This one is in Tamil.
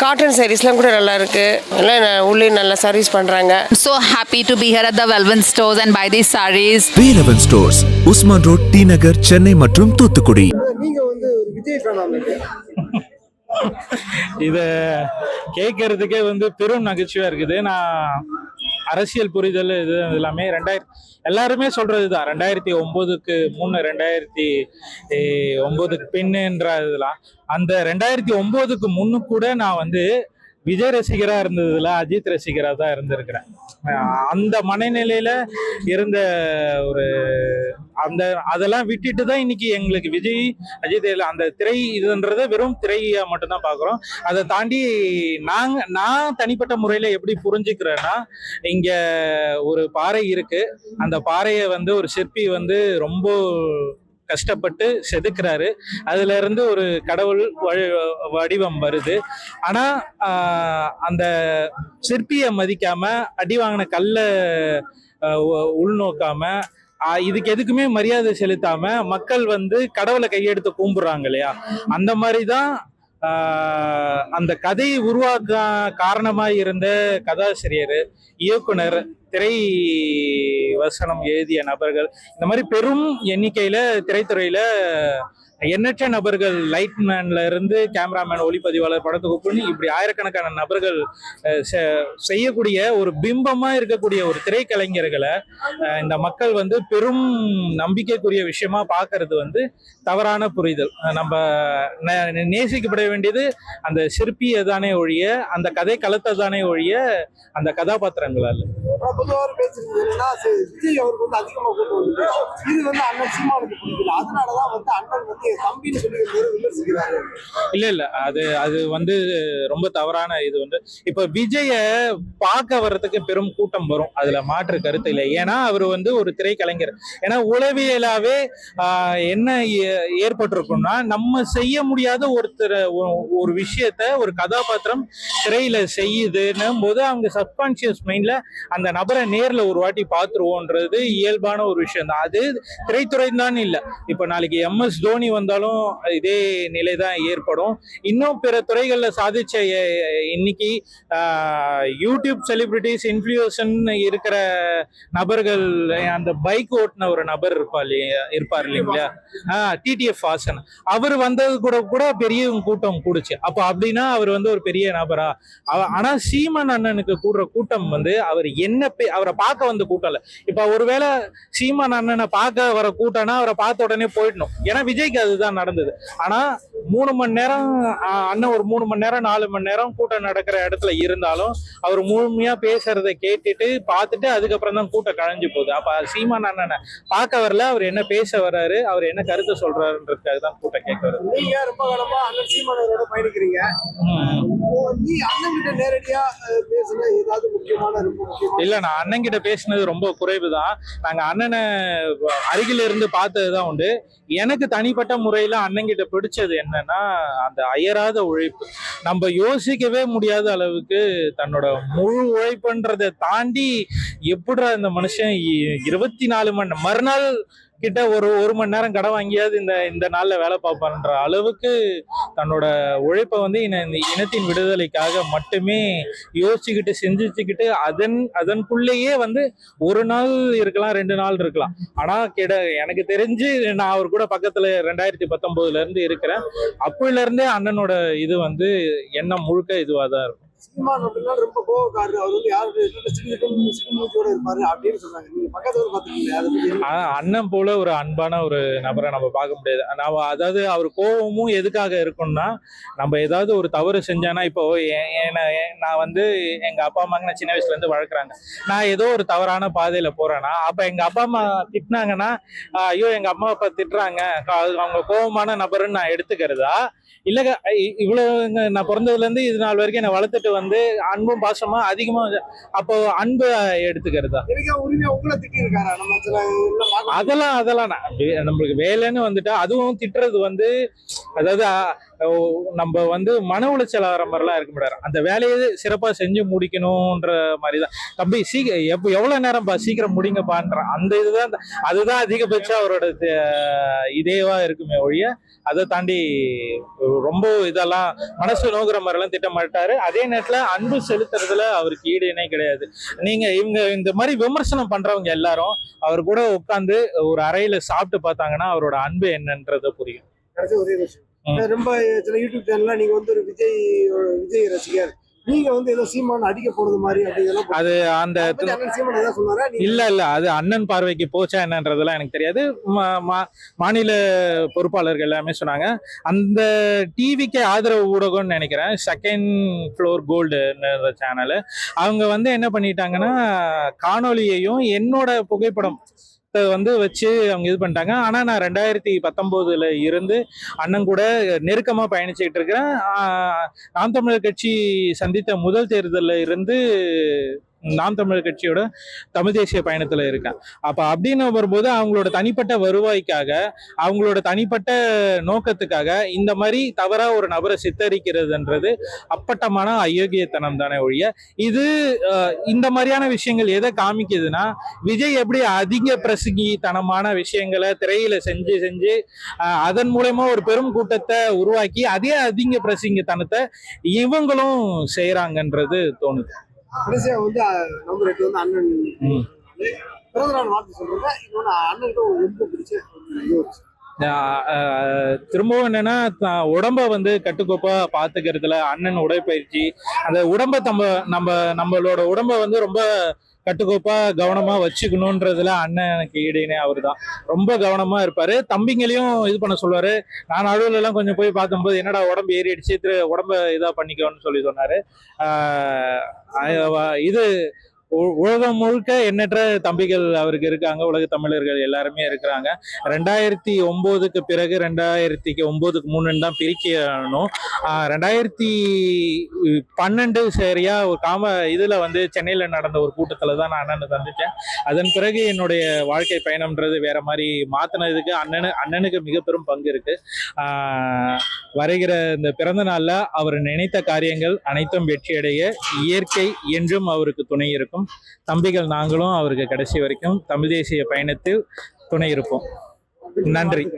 காட்டன் சாரீஸ்லாம் கூட நல்லா இருக்கு எல்லாம் உள்ளே நல்லா சர்வீஸ் பண்ணுறாங்க so happy to be here at the Velvet stores and buy these sarees. Velavan stores Usman road T Nagar Chennai மற்றும் தூத்துக்குடி. நீங்க வந்து ஒரு விஜய் ஃபேனா இத கேட்கறதுக்கே வந்து பெரும் நகைச்சுவையா இருக்குது. நான் அரசியல் புரிதல் இது எல்லாமே ரெண்டாயிரத்தி எல்லாருமே சொல்றது தான் ரெண்டாயிரத்தி ஒன்பதுக்கு முன்ன ரெண்டாயிரத்தி ஒன்பதுக்கு பின்னுன்ற இதெல்லாம். அந்த ரெண்டாயிரத்தி ஒன்பதுக்கு முன்னு கூட நான் வந்து விஜய் ரசிகரா இருந்ததுல அஜித் ரசிகரா தான் இருந்திருக்கிறேன். அந்த மனநிலையில இருந்த ஒரு அந்த அதெல்லாம் விட்டுட்டு தான் இன்னைக்கு எங்களுக்கு விஜய் அஜித் அந்த திரை இதுன்றத வெறும் திரையா மட்டும்தான் பாக்குறோம். அதை தாண்டி நாங்க நான் தனிப்பட்ட முறையில எப்படி புரிஞ்சுக்கிறேன்னா இங்க ஒரு பாறை இருக்கு. அந்த பாறையை வந்து ஒரு சிற்பி வந்து ரொம்ப கஷ்டப்பட்டு செதுக்குறாரு. அதுல இருந்து ஒரு கடவுள் வழி- வடிவம் வருது. ஆனா அந்த சிற்பியை மதிக்காம அடி வாங்கின கல்ல உள்நோக்காம இதுக்கு எதுக்குமே மரியாதை செலுத்தாம மக்கள் வந்து கடவுளை கையெடுத்து கும்பிடுறாங்க இல்லையா? அந்த மாதிரி தான் அந்த கதையை உருவாக்க காரணமாக இருந்த கதாசிரியர் இயக்குனர் திரை வசனம் எழுதிய நபர்கள் இந்த மாதிரி பெரும் எண்ணிக்கையில திரைத்துறையில எண்ணற்ற நபர்கள் லைட்மேன்ல இருந்து கேமராமேன் ஒளிப்பதிவாளர் படத்தொகுப்புன்னு இப்படி ஆயிரக்கணக்கான நபர்கள் செ- செய்யக்கூடிய ஒரு பிம்பமா இருக்கக்கூடிய ஒரு திரைக்கலைஞர்களை இந்த மக்கள் வந்து பெரும் நம்பிக்கைக்குரிய விஷயமா பார்க்கறது வந்து தவறான புரிதல். நம்ம நே- நேசிக்கப்பட வேண்டியது அந்த சிற்பியை தானே ஒழிய அந்த கதை களத்தை தானே ஒழிய அந்த கதாபாத்திரங்கள் அல்ல பொதுவாக பேசுறது என்னன்னா விஜய் அவருக்கு வந்து அதிகமாக கூட்டு வந்து இது வந்து அண்ணன் சீமானுக்கு பிடிக்கல. அதனாலதான் வந்து அண்ணன் வந்து தம்பின்னு சொல்லி விமர்சிக்கிறாரு. இல்ல இல்ல அது அது வந்து ரொம்ப தவறான இது வந்து இப்ப விஜய பார்க்க வர்றதுக்கு பெரும் கூட்டம் வரும். அதுல மாற்று கருத்து இல்லை. ஏன்னா அவர் வந்து ஒரு திரைக்கலைஞர். ஏன்னா உளவியலாவே என்ன ஏ- ஏற்பட்டிருக்கும்னா நம்ம செய்ய முடியாத ஒருத்தர் ஒரு விஷயத்த ஒரு கதாபாத்திரம் திரையில செய்யுதுன்னும் போது அவங்க சப்கான்சியஸ் மைண்ட்ல அந்த நபரை நேர்ல ஒரு வாட்டி பார்த்துருவோன்றது இயல்பான ஒரு விஷயம் தான். அது திரைத்துறை தான் இல்ல. இப்ப நாளைக்கு எம்எஸ் தோனி வந்தாலும் இதே நிலை தான் ஏற்படும். இன்னும் பிற துறைகள்ல சாதிச்ச இன்னைக்கு யூடியூப் செலிபிரிட்டிஸ் இன்ஃபுளுசன் இருக்கிற நபர்கள் அந்த பைக் ஓட்டின ஒரு நபர் இருப்பா இல்லையா இருப்பார் இல்லைங்களா? டிடிஎஃப் வாசன் அவர் வந்தது கூட கூட பெரிய கூட்டம் கூடுச்சு. அப்போ அப்படின்னா அவர் வந்து ஒரு பெரிய நபரா? அவ- ஆனா சீமன் அண்ணனுக்கு கூடுற கூட்டம் வந்து அவர் என்ன பே- அவரை பார்க்க வந்த கூட்டம் இல்ல. இப்ப ஒருவேளை சீமான் அண்ணனை பார்க்க வர கூட்டம்னா அவரை பார்த்த உடனே போயிடணும். ஏன்னா விஜய்க்கு அதுதான் நடந்தது. ஆனா மூணு மணி நேரம் அண்ணன் ஒரு மூணு மணி நேரம் நாலு மணி நேரம் கூட்டம் நடக்கிற இடத்துல இருந்தாலும் அவர் முழுமையா பேசுறதை கேட்டுட்டு பார்த்துட்டு அதுக்கப்புறம் தான் கூட்டம் கழிஞ்சு போகுது. அப்ப சீமான் அண்ணனை பார்க்க வரல அவர் என்ன பேச வர்றாரு அவர் என்ன கருத்து சொல்றாருன்றதுக்காக தான் கூட்டம் கேட்க வருது நீங்க ரொம்ப காலமா அண்ணன் சீமானவரோட பயணிக்கிறீங்க? நீ அண்ணன் கிட்ட நேரடியா பேசுன ஏதாவது முக்கியமான ரொம்ப முக்கியமான இல்ல நான் அண்ணன் கிட்ட பேசினது ரொம்ப குறைவு தான் நாங்க அண்ணனை அருகில இருந்து பார்த்ததுதான் உண்டு. எனக்கு தனிப்பட்ட முறையில அண்ணன் கிட்ட பிடிச்சது என்னன்னா அந்த அயராத உழைப்பு. நம்ம யோசிக்கவே முடியாத அளவுக்கு தன்னோட முழு உழைப்புன்றதை தாண்டி எப்படிடா இந்த மனுஷன் இருபத்தி நாலு மணி மறுநாள் கிட்ட ஒரு ஒரு மணி நேரம் கடை வாங்கியாவது இந்த இந்த நாள்ல வேலை பார்ப்பான்ற அளவுக்கு தன்னோட உழைப்பை வந்து இன இந்த இனத்தின் விடுதலைக்காக மட்டுமே யோசிச்சுக்கிட்டு செஞ்சுச்சுக்கிட்டு அதன் அதன்குள்ளேயே வந்து ஒரு நாள் இருக்கலாம் ரெண்டு நாள் இருக்கலாம். ஆனா கிட எனக்கு தெரிஞ்சு நான் அவர் கூட பக்கத்துல ரெண்டாயிரத்தி பத்தொம்போதுலேருந்து இருக்கிறேன். அப்போல இருந்தே அண்ணனோட இது வந்து எண்ணம் முழுக்க இதுவாக தான் இருக்கும். சீமான் அப்படின்னா ரொம்ப கோவக்காரரு. அவர் வந்து யாரு சிறு இருப்பாரு அப்படின்னு சொன்னாங்க நீங்க பக்கத்துல வந்து அண்ணன் போல ஒரு அன்பான ஒரு நபரை நம்ம பார்க்க முடியாது. நம்ம அதாவது அவர் கோபமும் எதுக்காக இருக்கும்னா நம்ம ஏதாவது ஒரு தவறு செஞ்சானா இப்போ நான் வந்து எங்க அப்பா அம்மாங்க நான் சின்ன வயசுல இருந்து வளர்க்குறாங்க. நான் ஏதோ ஒரு தவறான பாதையில போறேன்னா அப்ப எங்க அப்பா அம்மா திட்டினாங்கன்னா ஐயோ எங்க அம்மா அப்பா திட்டுறாங்க. அவங்க கோபமான நபருன்னு நான் எடுத்துக்கிறதா? இல்ல இ- இவ்வளவு நான் பிறந்ததுல இருந்து இது நாள் வரைக்கும் என்னை வளர்த்துட்டு வந்து அன்பும் பாசமா அதிகமா அப்போ அன்பு எடுத்துக்கிறதா? அதெல்லாம் அதெல்லாம் நம்மளுக்கு வேலைன்னு வந்துட்டா அதுவும் திட்டுறது வந்து அதாவது நம்ம வந்து மன உளைச்சல் ஆகிற மாதிரிலாம் இருக்க முடியாது அந்த வேலையை சிறப்பாக செஞ்சு முடிக்கணுன்ற மாதிரி தான் தம்பி சீக்கிரம் எப்போ எவ்வளோ நேரம்ப்பா சீக்கிரம் முடிங்கப்பான்றான் அந்த இதுதான் அதுதான் அதிகபட்சம் அவரோட இதேவாக இருக்குமே ஒழிய அதை தாண்டி ரொம்ப இதெல்லாம் மனசு நோக்கிற மாதிரிலாம் திட்ட மாட்டாரு. அதே நேரத்தில் அன்பு செலுத்துறதுல அவருக்கு ஈடு இணை கிடையாது. நீங்கள் இவங்க இந்த மாதிரி விமர்சனம் பண்ணுறவங்க எல்லாரும் அவர் கூட உட்காந்து ஒரு அறையில் சாப்பிட்டு பார்த்தாங்கன்னா அவரோட அன்பு என்னன்றதை புரியும். ரொம்ப சில யூடியூப் சேனல்ல நீங்க வந்து ஒரு விஜய் விஜய் ரசிகர். நீங்க வந்து ஏதோ சீமான் அடிக்க போறது மாதிரி அப்படிங்கலாம் அது அந்த சீமான் ஏதாவது சொன்னாரா? இல்ல இல்ல. அது அண்ணன் பார்வைக்கு போச்சா என்னன்றதெல்லாம் எனக்கு தெரியாது. மாநில பொறுப்பாளர்கள் எல்லாமே சொன்னாங்க. அந்த டிவிக்கு ஆதரவு ஊடகம்னு நினைக்கிறேன். செகண்ட் ஃப்ளோர் கோல்டு சேனல் அவங்க வந்து என்ன பண்ணிட்டாங்கன்னா காணொளியையும் என்னோட புகைப்படம் வந்து வச்சு அவங்க இது பண்ணிட்டாங்க. ஆனால் நான் ரெண்டாயிரத்தி பத்தொம்போதுல இருந்து அண்ணன் கூட நெருக்கமாக பயணிச்சுட்டு இருக்கிறேன். நாம் தமிழர் கட்சி சந்தித்த முதல் தேர்தலில் இருந்து நாம் தமிழர் கட்சியோட தமிழ் தேசிய பயணத்துல இருக்கேன். அப்ப அப்படின்னு வரும்போது அவங்களோட தனிப்பட்ட வருவாய்க்காக அவங்களோட தனிப்பட்ட நோக்கத்துக்காக இந்த மாதிரி தவறா ஒரு நபரை சித்தரிக்கிறதுன்றது அப்பட்டமான அயோக்கியத்தனம் தானே ஒழிய இது இந்த மாதிரியான விஷயங்கள் எதை காமிக்குதுன்னா விஜய் எப்படி அதிக பிரசங்கித்தனமான விஷயங்களை திரையில செஞ்சு செஞ்சு அதன் மூலயமா ஒரு பெரும் கூட்டத்தை உருவாக்கி அதே அதிக பிரசங்கித்தனத்தை இவங்களும் செய்யறாங்கன்றது தோணுது. கடைசியா வந்து அஹ், நம்பர் எட்டு வந்து அண்ணன். பிறந்த நாள் வாழ்த்து சொல்றேன். இன்னொன்னு அண்ணனுக்கு ரொம்ப பிடிச்ச திரும்பவும் என்னன்னா உடம்ப வந்து கட்டுக்கோப்பா பாத்துக்கிறதுல அண்ணன் உடற்பயிற்சி. அந்த உடம்ப நம்ம நம்ம நம்மளோட உடம்ப வந்து ரொம்ப கட்டுக்கோப்பா கவனமா வச்சுக்கணுன்றதுல எனக்கு ஈடுனே அவர் தான் ரொம்ப கவனமா இருப்பாரு. தம்பிங்களையும் இது பண்ண சொல்லுவாரு. நான் நடுவில் எல்லாம் கொஞ்சம் போய் பார்க்கும்போது என்னடா உடம்பு ஏறிடுச்சு திரு உடம்ப இதா பண்ணிக்கோன்னு சொல்லி சொன்னாரு. இது உலகம் முழுக்க எண்ணற்ற தம்பிகள் அவருக்கு இருக்காங்க. உலக தமிழர்கள் எல்லாருமே இருக்கிறாங்க. ரெண்டாயிரத்தி ஒம்போதுக்கு பிறகு ரெண்டாயிரத்தி ஒம்போதுக்கு மூணுன்னு தான் பிரிக்கணும். ரெண்டாயிரத்தி பன்னெண்டு சரியா ஒரு காம இதுல வந்து சென்னையில நடந்த ஒரு கூட்டத்துல தான் நான் அண்ணனை சந்திச்சேன் அதன் பிறகு என்னுடைய வாழ்க்கை பயணம்ன்றது வேற மாதிரி மாத்தினதுக்கு அண்ணனு அண்ணனுக்கு மிக பெரும் பங்கு இருக்கு. வருகிற இந்த பிறந்த நாள்ல அவர் நினைத்த காரியங்கள் அனைத்தும் வெற்றியடைய இயற்கை என்றும் அவருக்கு துணை இருக்கும் தம்பிகள் நாங்களும் அவருக்கு கடைசி வரைக்கும் தமிழ் தேசிய பயணத்தில் துணை இருப்போம். நன்றி.